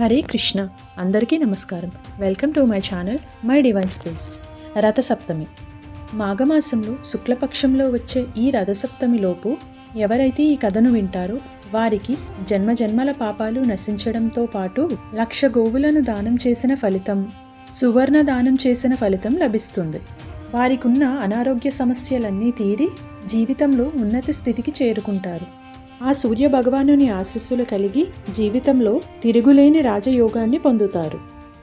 హరే కృష్ణ. అందరికీ నమస్కారం. Welcome to my channel my divine space. Rathasaptami. మాఘమాసంలో శుక్లపక్షంలో వచ్చే ఈ రథసప్తమిలోపు ఎవరైతే ఈ కథను వింటారో వారికి జన్మ జన్మల పాపాలు నశించడంతో పాటు లక్ష గోవులను దానం చేసిన ఫలితం సువర్ణ దానం చేసిన ఫలితం లభిస్తుంది. వారికున్న అనారోగ్య సమస్యలన్నీ తీరి జీవితంలో ఉన్నత స్థితికి చేరుకుంటారు. ఆ సూర్య భగవానుని ఆశస్సులు కలిగి జీవితంలో తిరుగులేని రాజయోగాన్ని పొందుతారు.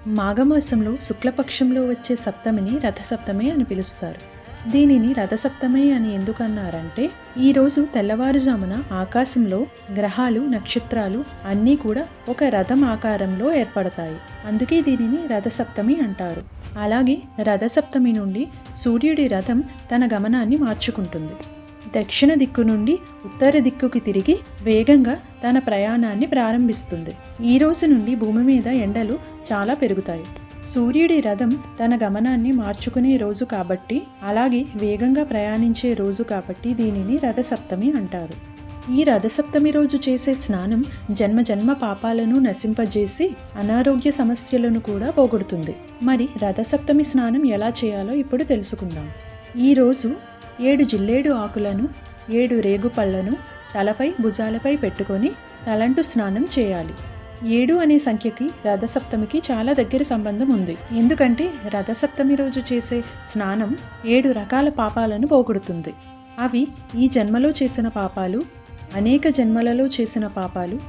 మాఘమాసంలో శుక్లపక్షంలో వచ్చే సప్తమిని రథసప్తమి అని పిలుస్తారు. దీనిని రథసప్తమి అని ఎందుకన్నారంటే ఈరోజు తెల్లవారుజామున ఆకాశంలో గ్రహాలు నక్షత్రాలు అన్నీ కూడా ఒక రథం ఆకారంలో ఏర్పడతాయి. అందుకే దీనిని రథసప్తమి అంటారు. అలాగే రథసప్తమి నుండి సూర్యుడి రథం తన గమనాన్ని మార్చుకుంటుంది. దక్షిణ దిక్కు నుండి ఉత్తర దిక్కుకి తిరిగి వేగంగా తన ప్రయాణాన్ని ప్రారంభిస్తుంది. ఈ రోజు నుండి భూమి మీద ఎండలు చాలా పెరుగుతాయి. సూర్యుడి రథం తన గమనాన్ని మార్చుకునే రోజు కాబట్టి అలాగే వేగంగా ప్రయాణించే రోజు కాబట్టి దీనిని రథసప్తమి అంటారు. ఈ రథసప్తమి రోజు చేసే స్నానం జన్మ జన్మ పాపాలను నశింపజేసి అనారోగ్య సమస్యలను కూడా పోగొడుతుంది. మరి రథసప్తమి స్నానం ఎలా చేయాలో ఇప్పుడు తెలుసుకుందాం. ఈరోజు ఏడు జిల్లేడు ఆకులను ఏడు రేగుపళ్ళను తలపై భుజాలపై పెట్టుకొని తలంటు స్నానం చేయాలి. ఏడు అనే సంఖ్యకి రథసప్తమికి చాలా దగ్గర సంబంధం ఉంది. ఎందుకంటే రథసప్తమి రోజు చేసే స్నానం ఏడు రకాల పాపాలను పోగొడుతుంది. అవి ఈ జన్మలో చేసిన పాపాలు అనేక జన్మలలో చేసిన పాపాలు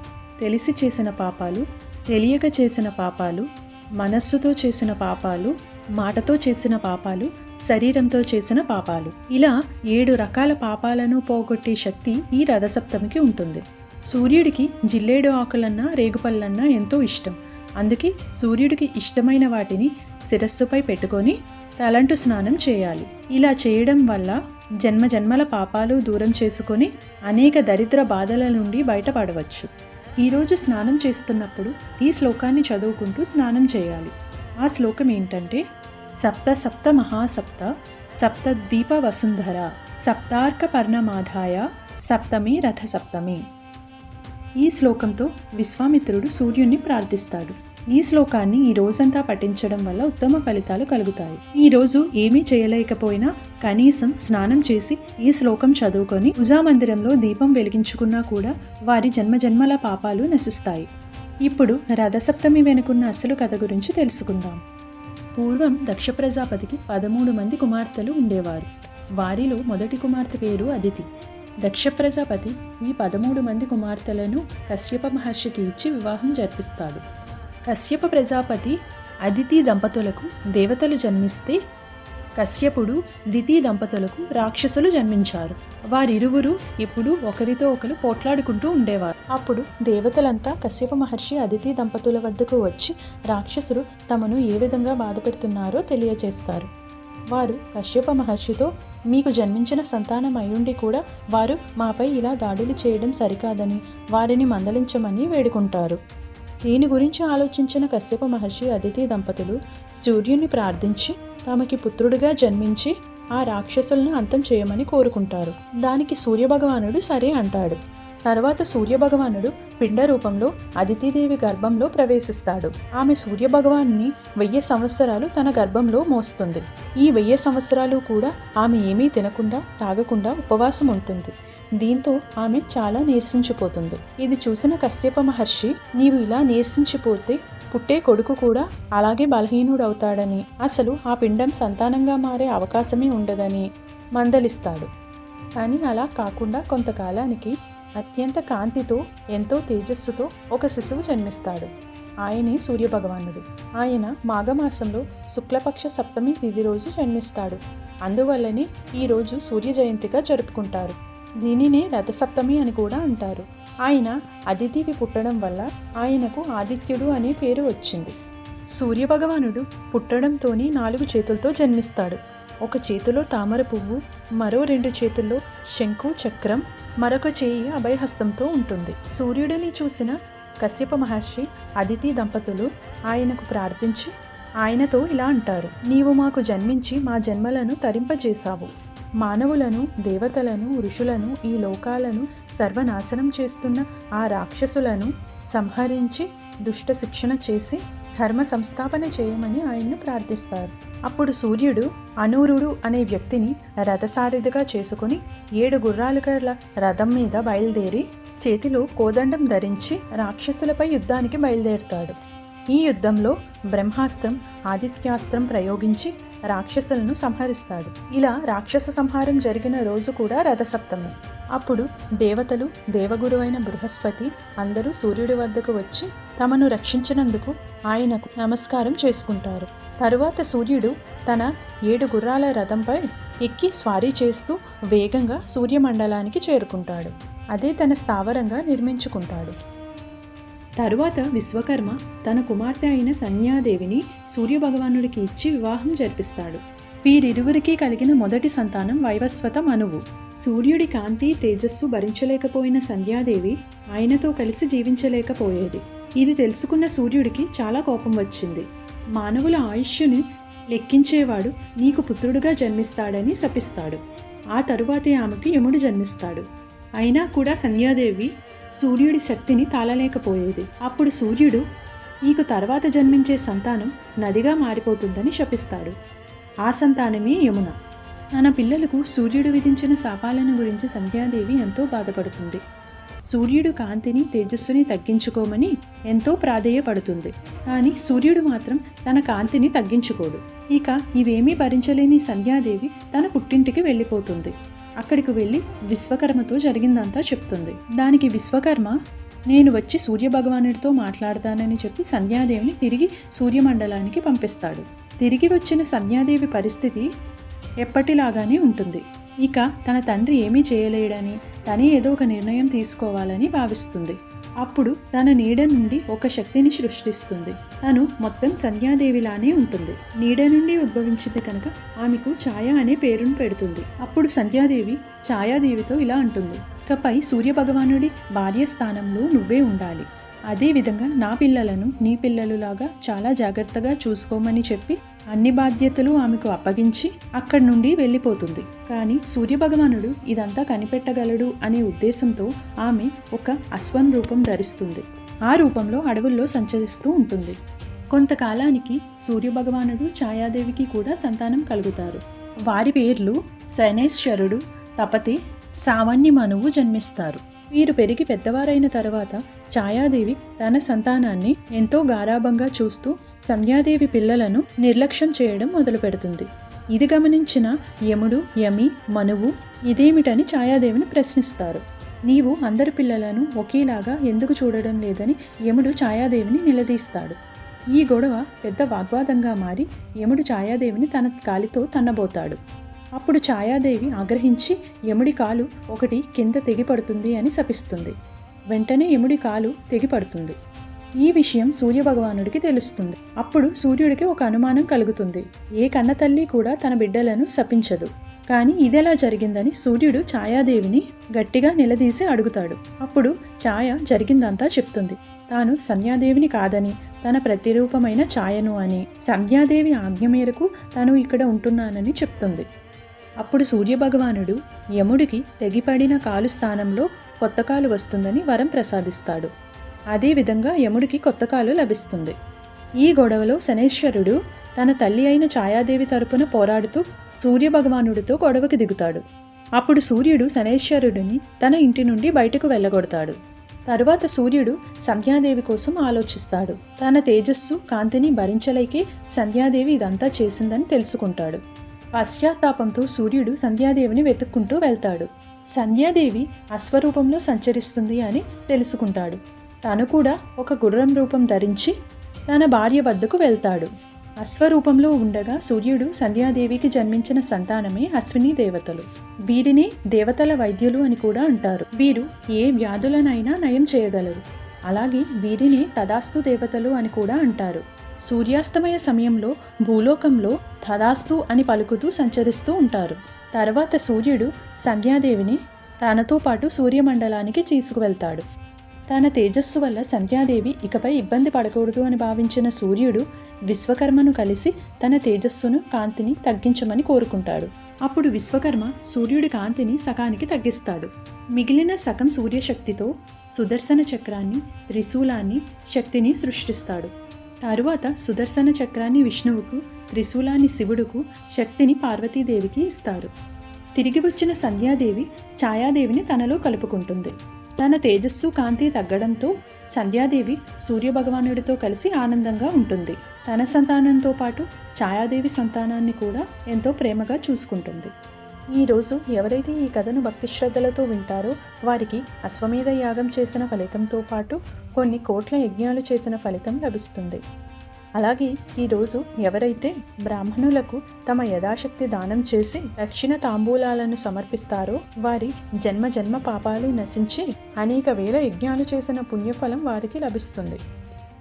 తెలిసి చేసిన పాపాలు తెలియక చేసిన పాపాలు మనస్సుతో చేసిన పాపాలు మాటతో చేసిన పాపాలు శరీరంతో చేసిన పాపాలు. ఇలా ఏడు రకాల పాపాలను పోగొట్టే శక్తి ఈ రథసప్తమికి ఉంటుంది. సూర్యుడికి జిల్లేడు ఆకులన్నా రేగుపళ్ళన్నా ఎంతో ఇష్టం. అందుకే సూర్యుడికి ఇష్టమైన వాటిని శిరస్సుపై పెట్టుకొని తలంటు స్నానం చేయాలి. ఇలా చేయడం వల్ల జన్మ జన్మల పాపాలు దూరం చేసుకొని అనేక దరిద్ర బాధల నుండి బయటపడవచ్చు. ఈరోజు స్నానం చేస్తున్నప్పుడు ఈ శ్లోకాన్ని చదువుకుంటూ స్నానం చేయాలి. ఆ శ్లోకం ఏంటంటే సప్త సప్త మహాసప్త సప్త దీప వసుంధర సప్తార్క పర్ణమాధాయ సప్తమి రథ సప్తమి ఈ శ్లోకంతో విశ్వామిత్రుడు సూర్యుణ్ణి ప్రార్థిస్తాడు. ఈ శ్లోకాన్ని ఈ రోజంతా పఠించడం వల్ల ఉత్తమ ఫలితాలు కలుగుతాయి. ఈ రోజు ఏమీ చేయలేకపోయినా కనీసం స్నానం చేసి ఈ శ్లోకం చదువుకొని పూజామందిరంలో దీపం వెలిగించుకున్నా కూడా వారి జన్మజన్మల పాపాలు నశిస్తాయి. ఇప్పుడు రథసప్తమి వెనుకున్న అసలు కథ గురించి తెలుసుకుందాం. పూర్వం దక్ష ప్రజాపతికి పదమూడు మంది కుమార్తెలు ఉండేవారు. వారిలో మొదటి కుమార్తె పేరు అదితి. దక్ష ప్రజాపతి ఈ పదమూడు మంది కుమార్తెలను కశ్యప మహర్షికి ఇచ్చి వివాహం జరిపిస్తాడు. కశ్యప ప్రజాపతి అదితి దంపతులకు దేవతలు జన్మిస్తే కశ్యపుడు దితి దంపతులకు రాక్షసులు జన్మించారు. వారిరువురు ఎప్పుడు ఒకరితో ఒకరు పోట్లాడుకుంటూ ఉండేవారు. అప్పుడు దేవతలంతా కశ్యప మహర్షి అదితి దంపతుల వద్దకు వచ్చి రాక్షసులు తమను ఏ విధంగా బాధపెడుతున్నారో తెలియజేస్తారు వారు కశ్యప మహర్షితో మీకు జన్మించిన సంతానం అయ్యుండి కూడా వారు మాపై ఇలా దాడులు చేయడం సరికాదని వారిని మందలించమని వేడుకుంటారు. దీని గురించి ఆలోచించిన కశ్యప మహర్షి అదితి దంపతులు సూర్యుని ప్రార్థించి తమకి పుత్రుడిగా జన్మించి ఆ రాక్షసులను అంతం చేయమని కోరుకుంటారు. దానికి సూర్యభగవానుడు సరే అంటాడు. తర్వాత సూర్యభగవానుడు పిండ రూపంలో అదితిదేవి గర్భంలో ప్రవేశిస్తాడు. ఆమె సూర్యభగవాన్ని వెయ్యి సంవత్సరాలు తన గర్భంలో మోస్తుంది. ఈ వెయ్యి సంవత్సరాలు కూడా ఆమె ఏమీ తినకుండా తాగకుండా ఉపవాసం ఉంటుంది. దీంతో ఆమె చాలా నీరసించిపోతుంది. ఇది చూసిన కశ్యప మహర్షి నీవు ఇలా నీరసించిపోతే పుట్టే కొడుకు కూడా అలాగే బలహీనుడవుతాడని. అసలు ఆ పిండం సంతానంగా మారే అవకాశమే ఉండదని మందలిస్తాడు కానీ అలా కాకుండా కొంతకాలానికి అత్యంత కాంతితో ఎంతో తేజస్సుతో ఒక శిశువు జన్మిస్తాడు. ఆయనే సూర్యభగవానుడు. ఆయన మాఘమాసంలో శుక్లపక్ష సప్తమి తిథి రోజు జన్మిస్తాడు. అందువల్లనే ఈరోజు సూర్య జయంతిగా జరుపుకుంటారు. దీనినే రథసప్తమి అని కూడా అంటారు. ఆయన అదితికి పుట్టడం వల్ల ఆయనకు ఆదిత్యుడు అనే పేరు వచ్చింది. సూర్యభగవానుడు పుట్టడంతోనే నాలుగు చేతులతో జన్మిస్తాడు. ఒక చేతిలో తామర పువ్వు మరో రెండు చేతుల్లో శంకు చక్రం మరొక చేయి అభయహస్తంతో ఉంటుంది. సూర్యుడిని చూసిన కశ్యప మహర్షి అదితి దంపతులు ఆయనకు ప్రార్థించి ఆయనతో ఇలా అంటారు నీవు మాకు జన్మించి మా జన్మలను తరింపజేశావు. మానవులను దేవతలను ఋషులను ఈ లోకాలను సర్వనాశనం చేస్తున్న ఆ రాక్షసులను సంహరించి దుష్ట శిక్షణ చేసి ధర్మ సంస్థాపన చేయమని ఆయన్ను ప్రార్థిస్తారు. అప్పుడు సూర్యుడు అనూరుడు అనే వ్యక్తిని రథసారథిగా చేసుకుని ఏడు గుర్రాలు గల రథం మీద బయలుదేరి చేతిలో కోదండం ధరించి రాక్షసులపై యుద్ధానికి బయలుదేరుతాడు. ఈ యుద్ధంలో బ్రహ్మాస్త్రం ఆదిత్యాస్త్రం ప్రయోగించి రాక్షసులను సంహరిస్తాడు. ఇలా రాక్షస సంహారం జరిగిన రోజు కూడా రథసప్తమి. అప్పుడు దేవతలు దేవగురువైన బృహస్పతి అందరూ సూర్యుడి వద్దకు వచ్చి తమను రక్షించినందుకు ఆయనకు నమస్కారం చేసుకుంటారు. తరువాత సూర్యుడు తన ఏడు గుర్రాల రథంపై ఎక్కి స్వారీ చేస్తూ వేగంగా సూర్యమండలానికి చేరుకుంటాడు. అదే తన స్థావరంగా నిర్మించుకుంటాడు. తరువాత విశ్వకర్మ తన కుమార్తె అయిన సన్యాదేవిని సూర్యభగవానుడికి ఇచ్చి వివాహం జరిపిస్తాడు. వీరిరువురికి కలిగిన మొదటి సంతానం వైవస్వత మనువు. సూర్యుడి కాంతి తేజస్సు భరించలేకపోయిన సంధ్యాదేవి ఆయనతో కలిసి జీవించలేకపోయేది. ఇది తెలుసుకున్న సూర్యుడికి చాలా కోపం వచ్చింది. మానవుల ఆయుష్యుని లెక్కించేవాడు నీకు పుత్రుడుగా జన్మిస్తాడని శపిస్తాడు. ఆ తరువాతే ఆమెకు యముడు జన్మిస్తాడు. అయినా కూడా సంధ్యాదేవి సూర్యుడి శక్తిని తాళలేకపోయేది. అప్పుడు సూర్యుడు నీకు తర్వాత జన్మించే సంతానం నదిగా మారిపోతుందని శపిస్తాడు. ఆ సంతానమే యమున. తన పిల్లలకు సూర్యుడు విధించిన శాపాలను గురించి సంధ్యాదేవి ఎంతో బాధపడుతుంది. సూర్యుడు కాంతిని తేజస్సుని తగ్గించుకోమని ఎంతో ప్రాధేయపడుతుంది. కానీ సూర్యుడు మాత్రం తన కాంతిని తగ్గించుకోడు. ఇక ఇవేమీ భరించలేని సంధ్యాదేవి తన పుట్టింటికి వెళ్ళిపోతుంది. అక్కడికి వెళ్ళి విశ్వకర్మతో జరిగిందంతా చెప్తుంది. దానికి విశ్వకర్మ నేను వచ్చి సూర్యభగవానుడితో మాట్లాడతానని చెప్పి సంధ్యాదేవిని తిరిగి సూర్యమండలానికి పంపిస్తాడు. తిరిగి వచ్చిన సంధ్యాదేవి పరిస్థితి ఎప్పటిలాగానే ఉంటుంది. ఇక తన తండ్రి ఏమీ చేయలేడని తనే ఏదో ఒక నిర్ణయం తీసుకోవాలని భావిస్తుంది. అప్పుడు తన నీడ నుండి ఒక శక్తిని సృష్టిస్తుంది. తను మొత్తం సంధ్యాదేవిలానే ఉంటుంది. నీడ నుండి ఉద్భవించింది కనుక ఆమెకు ఛాయ అనే పేరును పెడుతుంది. అప్పుడు సంధ్యాదేవి ఛాయాదేవితో ఇలా అంటుంది. ఇకపై సూర్యభగవానుడి భార్య స్థానంలో నువ్వే ఉండాలి. అదేవిధంగా నా పిల్లలను నీ పిల్లలులాగా చాలా జాగ్రత్తగా చూసుకోమని చెప్పి అన్ని బాధ్యతలు ఆమెకు అప్పగించి అక్కడి నుండి వెళ్ళిపోతుంది. కానీ సూర్యభగవానుడు ఇదంతా కనిపెట్టగలడు అనే ఉద్దేశంతో ఆమె ఒక అశ్వన్ రూపం ధరిస్తుంది. ఆ రూపంలో అడవుల్లో సంచరిస్తూ ఉంటుంది. కొంతకాలానికి సూర్యభగవానుడు ఛాయాదేవికి కూడా సంతానం కలుగుతారు. వారి పేర్లు శనేశ్వరుడు తపతి సావణ్య మనువు జన్మిస్తారు. వీరు పెరిగి పెద్దవారైన తర్వాత ఛాయాదేవి తన సంతానాన్ని ఎంతో గారాభంగా చూస్తూ సంధ్యాదేవి పిల్లలను నిర్లక్ష్యం చేయడం మొదలుపెడుతుంది. ఇది గమనించిన యముడు యమి మనువు ఇదేమిటని ఛాయాదేవిని ప్రశ్నిస్తారు. నీవు అందరి పిల్లలను ఒకేలాగా ఎందుకు చూడడం లేదని యముడు ఛాయాదేవిని నిలదీస్తాడు. ఈ గొడవ పెద్ద వాగ్వాదంగా మారి యముడు ఛాయాదేవిని తన కాలితో తన్నబోతాడు. అప్పుడు ఛాయాదేవి ఆగ్రహించి యముడి కాలు ఒకటి కింద తెగిపడుతుంది అని శపిస్తుంది. వెంటనే యముడి కాలు తెగిపడుతుంది ఈ విషయం సూర్యభగవానుడికి తెలుస్తుంది. అప్పుడు సూర్యుడికి ఒక అనుమానం కలుగుతుంది. ఏ కన్నతల్లి కూడా తన బిడ్డలను శపించదు. కానీ ఇదెలా జరిగిందని సూర్యుడు ఛాయాదేవిని గట్టిగా నిలదీసి అడుగుతాడు. అప్పుడు ఛాయ జరిగిందంతా చెప్తుంది. తాను సంధ్యాదేవిని కాదని తన ప్రతిరూపమైన ఛాయను అని సంధ్యాదేవి ఆజ్ఞ మేరకు తను ఇక్కడ ఉంటున్నానని చెప్తుంది. అప్పుడు సూర్యభగవానుడు యముడికి తెగిపడిన కాలు స్థానంలో కొత్త కాలు వస్తుందని వరం ప్రసాదిస్తాడు. అదేవిధంగా యముడికి కొత్త కాలు లభిస్తుంది. ఈ గొడవలో శనేశ్వరుడు తన తల్లి అయిన ఛాయాదేవి తరపున పోరాడుతూ సూర్యభగవానుడితో గొడవకి దిగుతాడు. అప్పుడు సూర్యుడు శనేశ్వరుడిని తన ఇంటి నుండి బయటకు వెళ్ళగొడతాడు. తరువాత సూర్యుడు సంధ్యాదేవి కోసం ఆలోచిస్తాడు. తన తేజస్సు కాంతిని భరించలేకే సంధ్యాదేవి ఇదంతా చేసిందని తెలుసుకుంటాడు. పశ్చాత్తాపంతో సూర్యుడు సంధ్యాదేవిని వెతుక్కుంటూ వెళ్తాడు. సంధ్యాదేవి అశ్వరూపంలో సంచరిస్తుంది అని తెలుసుకుంటాడు. తను కూడా ఒక గుర్రం రూపం ధరించి తన భార్య వద్దకు వెళ్తాడు. అశ్వరూపంలో ఉండగా సూర్యుడు సంధ్యాదేవికి జన్మించిన సంతానమే అశ్విని దేవతలు. వీరిని దేవతల వైద్యులు అని కూడా అంటారు. వీరు ఏ వ్యాధులనైనా నయం చేయగలరు. అలాగే వీరిని తదాస్తు దేవతలు అని కూడా అంటారు. సూర్యాస్తమయ సమయంలో భూలోకంలో తదాస్తు అని పలుకుతూ సంచరిస్తూ ఉంటారు. తర్వాత సూర్యుడు సంధ్యాదేవిని తనతో పాటు సూర్యమండలానికి తీసుకువెళ్తాడు. తన తేజస్సు వల్ల సంధ్యాదేవి ఇకపై ఇబ్బంది పడకూడదు అని భావించిన సూర్యుడు విశ్వకర్మను కలిసి తన తేజస్సును కాంతిని తగ్గించమని కోరుకుంటాడు. అప్పుడు విశ్వకర్మ సూర్యుడి కాంతిని సకానికి తగ్గిస్తాడు. మిగిలిన సగం సూర్యశక్తితో సుదర్శన చక్రాన్ని త్రిశూలాన్ని శక్తిని సృష్టిస్తాడు. తరువాత సుదర్శన చక్రాన్ని విష్ణువుకు త్రిశూలాన్ని శివుడుకు శక్తిని పార్వతీదేవికి ఇస్తారు. తిరిగి వచ్చిన సంధ్యాదేవి ఛాయాదేవిని తనలో కలుపుకుంటుంది. తన తేజస్సు కాంతి తగ్గడంతో సంధ్యాదేవి సూర్యభగవానుడితో కలిసి ఆనందంగా ఉంటుంది. తన సంతానంతో పాటు ఛాయాదేవి సంతానాన్ని కూడా ఎంతో ప్రేమగా చూసుకుంటుంది. ఈరోజు ఎవరైతే ఈ కథను భక్తి శ్రద్ధలతో వింటారో వారికి అశ్వమేధ యాగం చేసిన ఫలితంతో పాటు కొన్ని కోట్ల యజ్ఞాలు చేసిన ఫలితం లభిస్తుంది. అలాగే ఈరోజు ఎవరైతే బ్రాహ్మణులకు తమ యథాశక్తి దానం చేసి దక్షిణ తాంబూలాలను సమర్పిస్తారో వారి జన్మ జన్మ పాపాలు నశించి అనేక వేల యజ్ఞాలు చేసిన పుణ్యఫలం వారికి లభిస్తుంది.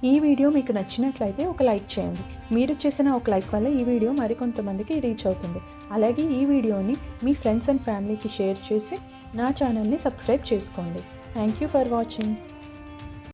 ఈ వీడియో మీకు నచ్చినట్లయితే ఒక లైక్ చేయండి. మీరు చేసిన ఒక లైక్ వల్ల ఈ వీడియో మరికొంతమందికి రీచ్ అవుతుంది. అలాగే ఈ వీడియోని మీ ఫ్రెండ్స్ అండ్ ఫ్యామిలీకి షేర్ చేసి నా ఛానల్ని సబ్స్క్రైబ్ చేసుకోండి. Thank you for watching.